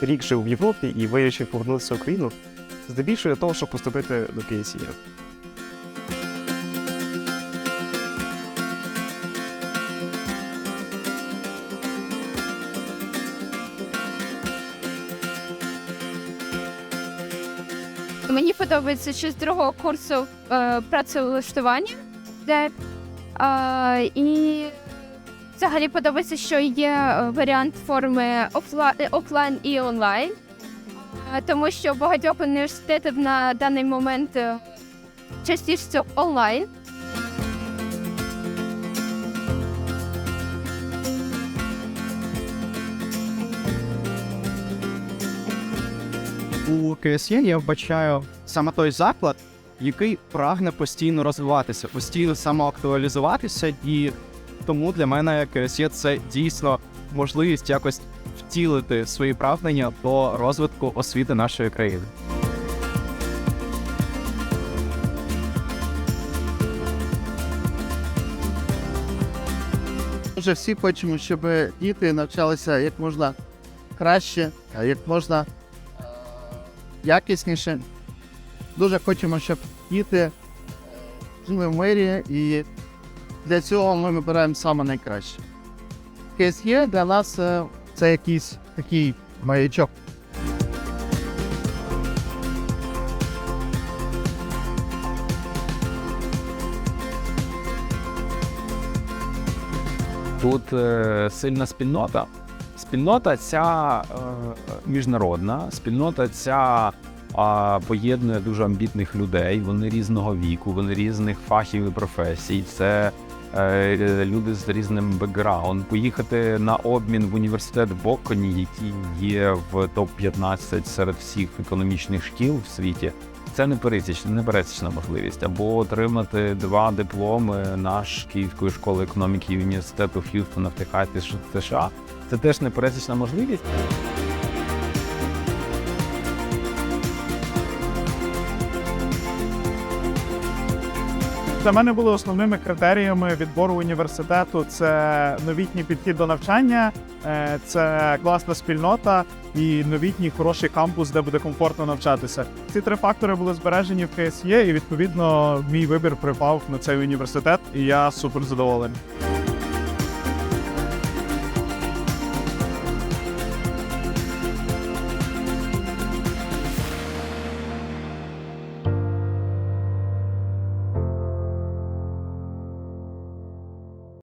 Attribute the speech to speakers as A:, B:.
A: рік жив в Європі і вирішив повернутися в Україну, здебільшого для того, щоб поступити до КСЄ.
B: Мені подобається ще з другого курсу е, працевлаштування, де е, і взагалі подобається, що є е, варіант форми е, офлайн і онлайн, Е, тому що багатьох університетів на даний момент частіше онлайн.
C: У КСЄ я вбачаю саме той заклад, який прагне постійно розвиватися, постійно самоактуалізуватися, і тому для мене КСЄ це дійсно можливість якось втілити свої прагнення до розвитку освіти нашої країни.
D: Вже всі хочемо, щоб діти навчалися як можна краще, як можна е, якісніше. Дуже хочемо, щоб діти жили в мирі, і для цього ми вибираємо саме найкраще. КСЄ для нас е, це якийсь такий маячок.
E: Тут е, сильна спільнота. Спільнота ця е, міжнародна, спільнота ця а, поєднує дуже амбітних людей. Вони різного віку, вони різних фахів і професій. Це е, люди з різним бекграунд. Поїхати на обмін в університет Боконі, який є в топ-15 серед всіх економічних шкіл в світі. Це непересічна, непересічна можливість. Або отримати два дипломи наш Київської школи економіки університету Х'юстона в Техасі США. Це теж непересічна можливість.
F: Для мене були основними критеріями відбору університету це новітній підхід до навчання, е, це класна спільнота і новітній хороший кампус, де буде комфортно навчатися. Ці три фактори були збережені в КСЄ, і відповідно мій вибір припав на цей університет, і я супер задоволений.